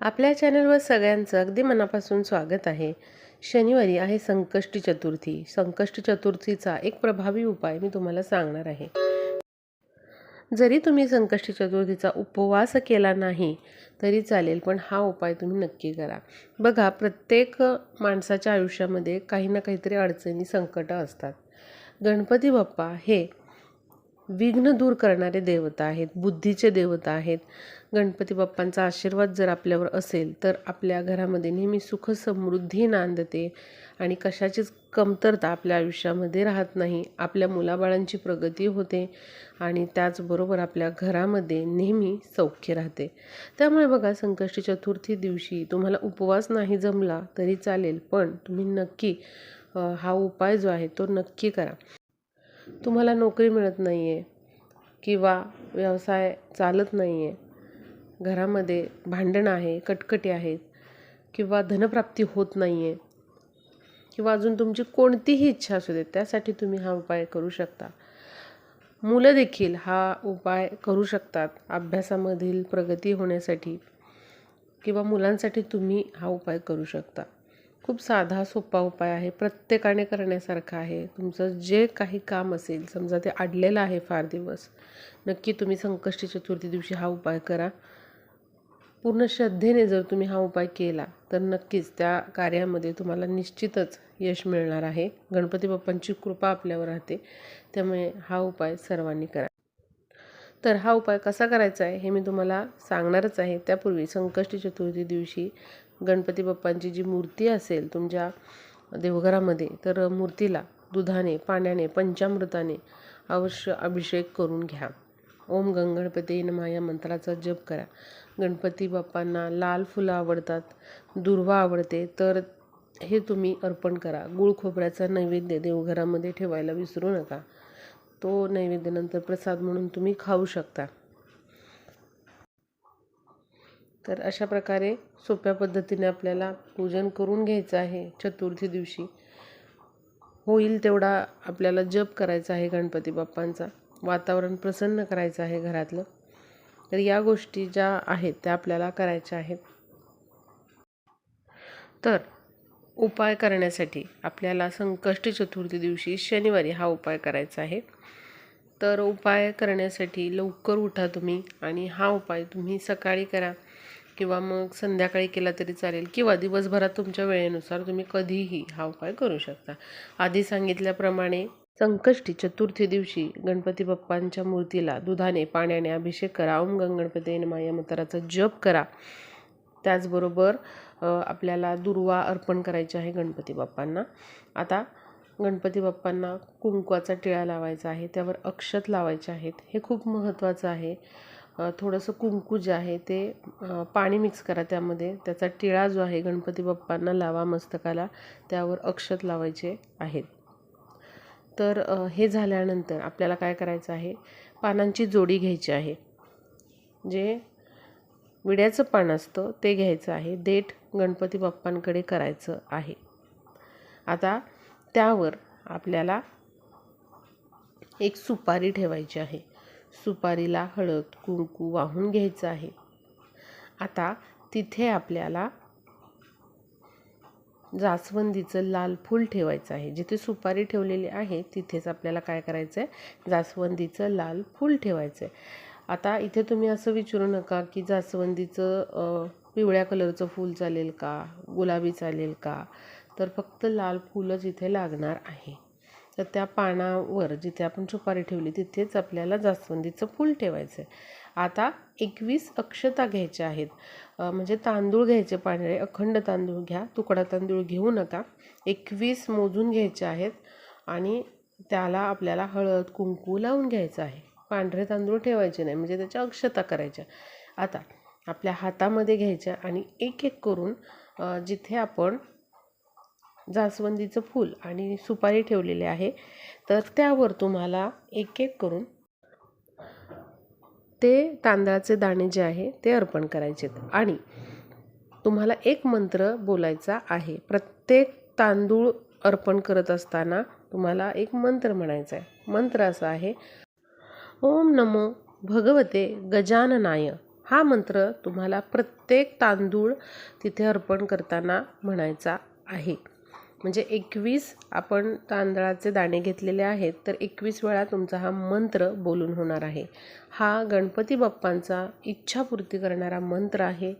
आपल्या चॅनलवर सगळ्यांचं अगदी मनापासून स्वागत आहे. शनिवारी आहे संकष्टी चतुर्थी. संकष्टी चतुर्थीचा एक प्रभावी उपाय मी तुम्हाला सांगणार आहे. जरी तुम्ही संकष्टी चतुर्थीचा उपवास केला नाही तरी चालेल पण हा उपाय तुम्ही नक्की करा. बघा प्रत्येक माणसाच्या आयुष्यामध्ये काही ना काहीतरी अडचणी संकटं असतात. गणपती बाप्पा हे विघ्न दूर करणारे देवता आहेत बुद्धीचे देवता आहेत. गणपती बाप्पांचा आशीर्वाद जर आपल्यावर असेल तर आपल्या घरामध्ये नेहमी सुख समृद्धी नांदते आणि कशाचीच कमतरता आपल्या आयुष्यामध्ये राहत नाही. आपल्या मुलाबाळांची प्रगती होते आणि त्याचबरोबर आपल्या घरामध्ये नेहमी सौख्य राहते. त्यामुळे बघा संकष्टी चतुर्थी दिवशी तुम्हाला उपवास नाही जमला तरी चालेल पण तुम्ही नक्की हा उपाय जो आहे तो नक्की करा. तुम्हाला नोकरी मिळत नाही आहे किंवा व्यवसाय चालत नाही आहे घरामध्ये भांडणं आहे कटकटी आहेत किंवा धनप्राप्ती होत नाही आहे किंवा अजून तुमची कोणतीही इच्छा असू दे त्यासाठी तुम्ही हा उपाय करू शकता. मुलं देखील हा उपाय करू शकतात अभ्यासामधील प्रगती होण्यासाठी किंवा मुलांसाठी तुम्ही हा उपाय करू शकता. खूप साधा सोपा उपाय आहे. प्रत्येकाने करण्यासारखा आहे. तुमचं जे काही काम असेल समजा ते अडलेलं आहे फार दिवस नक्की तुम्ही संकष्टी चतुर्थी दिवशी हा उपाय करा. पूर्ण श्रद्धेने जर तुम्ही हा उपाय केला तर नक्कीच त्या कार्यामध्ये तुम्हाला निश्चितच यश मिळणार आहे. गणपती बाप्पांची कृपा आपल्यावर राहते. त्यामुळे हा उपाय सर्वांनी करा. तर हा उपाय कसा करायचा आहे हे मी तुम्हाला सांगणारच आहे. त्यापूर्वी संकष्टी चतुर्थी दिवशी गणपती बाप्पांची जी मूर्ती असेल तुमच्या देवघरामध्ये तर मूर्तीला दुधाने पाण्याने पंचामृताने अवश्य अभिषेक करून घ्या. ओम गंगणपती नमा या मंत्राचा जप करा. गणपती बाप्पांना लाल फुलं आवडतात दुर्वा आवडते तर हे तुम्ही अर्पण करा. गुळ खोबऱ्याचा नैवेद्य देवघरामध्ये ठेवायला विसरू नका. तो नैवेद्यानंतर प्रसाद म्हणून तुम्ही खाऊ शकता. तर अशा प्रकारे सोप्या पद्धतीने आपल्याला पूजन करून घ्यायचं आहे चतुर्थी दिवशी. होईल तेवढा आपल्याला जप करायचा आहे गणपती बाप्पांचा. वातावरण प्रसन्न करायचं आहे घरातलं. तर या गोष्टी ज्या आहेत त्या आपल्याला करायच्या आहेत. तर उपाय करण्यासाठी आपल्याला संकष्टी चतुर्थी दिवशी शनिवारी हा उपाय करायचा आहे. तर उपाय करण्यासाठी लवकर उठा तुम्ही आणि हा उपाय तुम्ही सकाळी करा. किंवा मग संध्याकाळी केला तरी चालेल किंवा दिवसभरात तुमच्या वेळेनुसार तुम्ही कधीही हा उपाय करू शकता. आधी सांगितल्याप्रमाणे संकष्टी चतुर्थी दिवशी गणपती बाप्पांच्या मूर्तीला दुधाने पाण्याने अभिषेक करा. ओम गणपती नमः या मंत्राचा जप करा. त्याचबरोबर आपल्याला दुर्वा अर्पण करायची आहे गणपती बाप्पांना. आता गणपती बाप्पांना कुंकवाचा टिळा लावायचा आहे. त्यावर अक्षत लावायचे आहेत. हे खूप महत्त्वाचं आहे. थोडंसं कुंकू जे आहे ते पाणी मिक्स करा त्यामध्ये. त्याचा टिळा जो आहे गणपती बाप्पांना लावा मस्तकाला. त्यावर अक्षत लावायचे आहेत. तर हे झाल्यानंतर आपल्याला काय करायचं आहे? पानांची जोडी घ्यायची आहे. जे विड्याचं पान असतं ते घ्यायचं आहे. देठ गणपती बाप्पांकडे करायचं आहे. आता त्यावर आपल्याला एक सुपारी ठेवायची आहे. सुपारीला हळद कुंकू वाहून घ्यायचं आहे. आता तिथे आपल्याला जास्वंदीचं लाल फूल ठेवायचं आहे. जिथे सुपारी ठेवलेली आहे तिथेच आपल्याला काय करायचं आहे जास्वंदीचं लाल फूल ठेवायचं आहे आता इथे तुम्ही असं विचारू नका की जास्वंदीचं पिवळ्या कलरचं फूल चालेल का? गुलाबी चालेल का? तर फक्त लाल फूलच इथे लागणार आहे. तर त्या पानावर जिथे आपण सुपारी ठेवली तिथेच आपल्याला जास्वंदीचं फूल ठेवायचं आहे आता एकवीस अक्षता घ्यायच्या आहेत. म्हणजे तांदूळ घ्यायचे पांढरे अखंड तांदूळ घ्या तुकडा तांदूळ घेऊ नका. एकवीस मोजून घ्यायचे आहेत आणि त्याला आपल्याला हळद कुंकू लावून घ्यायचं आहे. पांढरे तांदूळ ठेवायचे नाही म्हणजे त्याच्या अक्षता करायच्या. आता आपल्या हातामध्ये घ्यायच्या आणि एक एक करून जिथे आपण जास्वंदीचं फूल आणि सुपारी ठेवलेली आहे. तर त्यावर तुम्हाला एक एक करून ते तांदळाचे दाणे जे आहे ते अर्पण करायचे आणि तुम्हाला एक मंत्र बोलायचा आहे. प्रत्येक तांदूळ अर्पण करत असताना तुम्हाला एक मंत्र म्हणायचा आहे. मंत्र असा आहे ओम नमो भगवते गजाननाय. हा मंत्र तुम्हाला प्रत्येक तांदूळ तिथे अर्पण करताना म्हणायचा आहे. म्हणजे एकवीस आपण तांदळाचे दाणे घेतलेले आहेत तर एकवीस वेळा तुमचा हा मंत्र बोलून होणार आहे. हा गणपती बाप्पांचा इच्छापूर्ती करणारा मंत्र आहे.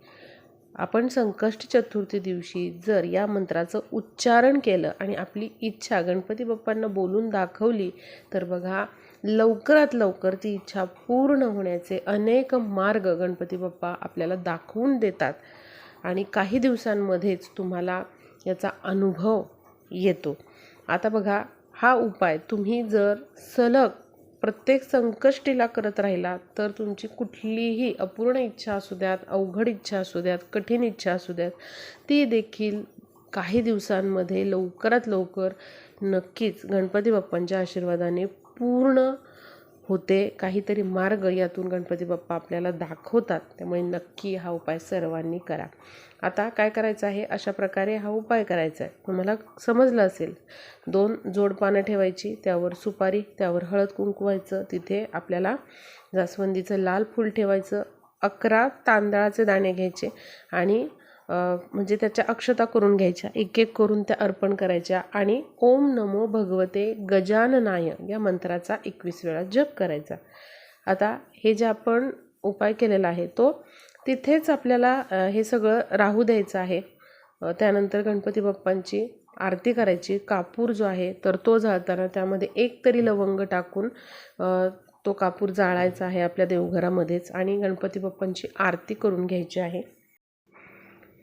आपण संकष्ट चतुर्थी दिवशी जर या मंत्राचं उच्चारण केलं आणि आपली इच्छा गणपती बाप्पांना बोलून दाखवली तर बघा लवकरात लवकर ती इच्छा पूर्ण होण्याचे अनेक मार्ग गणपती बाप्पा आपल्याला दाखवून देतात. आणि काही दिवसांमध्येच तुम्हाला याचा अनुभव येतो. आता बघा हा उपाय तुम्ही जर सलग प्रत्येक संकष्टीला करत राहिला तर तुमची कुठलीही अपूर्ण इच्छा असू द्यात अवघड इच्छा असू द्यात कठीण इच्छा असू द्यात ती देखील काही दिवसांमध्ये लवकरात लवकर नक्कीच गणपती बाप्पांच्या आशीर्वादाने पूर्ण होते. काहीतरी मार्ग यातून गणपती बाप्पा आपल्याला दाखवतात. त्यामुळे नक्की हा उपाय सर्वांनी करा. आता काय करायचं आहे? अशा प्रकारे हा उपाय करायचा आहे. तुम्हाला समजलं असेल. दोन जोडपानं ठेवायची त्यावर सुपारी त्यावर हळद कुंकवायचं तिथे आपल्याला जास्वंदीचं लाल फूल ठेवायचं अकरा तांदळाचे दाणे घ्यायचे आणि म्हणजे त्याच्या अक्षता करून घ्यायच्या एक एक करून त्या अर्पण करायच्या आणि ओम नमो भगवते गजाननाय या मंत्राचा एकवीस वेळा जप करायचा. आता हे जे आपण उपाय केलेला आहे तो तिथेच आपल्याला हे सगळं राहू द्यायचं आहे. त्यानंतर गणपती बाप्पांची आरती करायची. कापूर जो आहे तर तो जाळताना त्यामध्ये एक तरी लवंग टाकून तो कापूर जाळायचा आहे आपल्या देवघरामध्येच आणि गणपती बाप्पांची आरती करून घ्यायची आहे.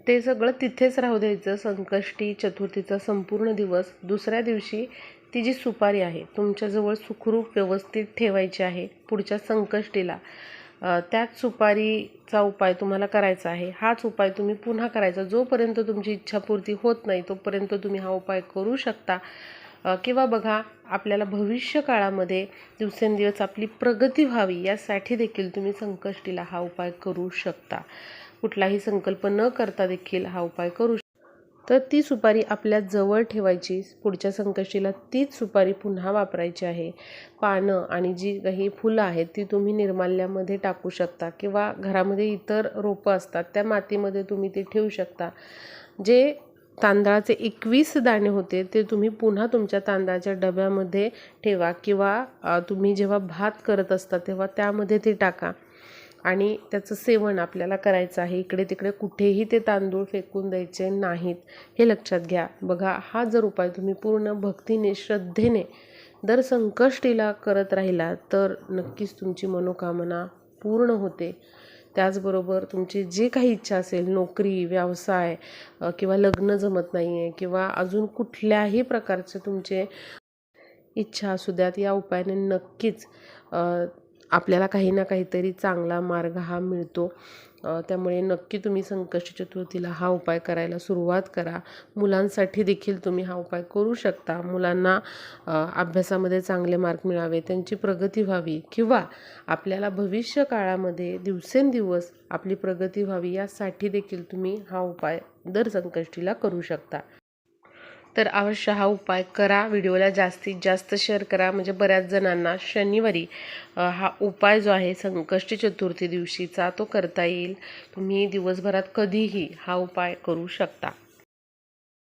ते सगळं तिथेच राहू द्यायचं. संकष्टी चतुर्थीचा संपूर्ण दिवस. दुसऱ्या दिवशी ती जी सुपारी आहे तुमच्याजवळ सुखरूप व्यवस्थित ठेवायची आहे पुढच्या संकष्टीला त्याच सुपारीचा उपाय तुम्हाला करायचा आहे. हाच उपाय तुम्ही पुन्हा करायचा. जोपर्यंत तुमची इच्छापूर्ती होत नाही तोपर्यंत तुम्ही हा उपाय करू शकता. किंवा बघा आपल्याला भविष्य काळामध्ये दिवसेंदिवस आपली प्रगती व्हावी यासाठी देखील तुम्ही संकष्टीला हा उपाय करू शकता. कुठलाही संकल्प न करता देखील हा उपाय करू तर ती सुपारी आपल्या जवळ ठेवायची. पुढच्या संकष्टीला तीच सुपारी पुन्हा वापरायची आहे. पानं आणि जी काही फुलं आहेत ती तुम्ही निर्माल्यामध्ये टाकू शकता किंवा घरामध्ये इतर रोपं असतात त्या मातीमध्ये तुम्ही ते ठेवू शकता. जे तांदळाचे एकवीस दाणे होते ते तुम्ही पुन्हा तुमच्या तांदळाच्या डब्यामध्ये ठेवा किंवा तुम्ही जेव्हा भात करत असता तेव्हा त्यामध्ये ते टाका. आणि त्याचं सेवन आपल्याला करायचं आहे. इकडे तिकडे कुठेही ते तांदूळ फेकून द्यायचे नाहीत. हे लक्षात घ्या. बघा हा जर उपाय तुम्ही पूर्ण भक्तीने श्रद्धेने दर संकष्टीला करत राहिला तर नक्कीच तुमची मनोकामना पूर्ण होते. त्याचबरोबर तुमची जे काही इच्छा असेल नोकरी व्यवसाय किंवा लग्न जमत नाही आहे किंवा अजून कुठल्याही प्रकारचे तुमचे इच्छा असू द्यात या उपायाने नक्कीच आपल्याला काही ना काहीतरी चांगला मार्ग हा मिळतो. त्यामुळे नक्की तुम्ही संकष्ट चतुर्थीला हा उपाय करायला सुरुवात करा. मुलांसाठी देखील तुम्ही हा उपाय करू शकता. मुलांना अभ्यासामध्ये चांगले मार्क मिळावे त्यांची प्रगती व्हावी किंवा आपल्याला भविष्य काळामध्ये दिवसेंदिवस आपली प्रगती व्हावी यासाठी देखील तुम्ही हा उपाय दर संकष्टीला करू शकता. तर अवश्य हा उपाय करा. व्हिडिओला जास्तीत जास्त शेअर करा. म्हणजे बऱ्याच जणांना शनिवारी हा उपाय जो आहे संकष्टी चतुर्थी दिवशीचा तो करता येईल. तुम्ही दिवसभरात कधीही हा उपाय करू शकता.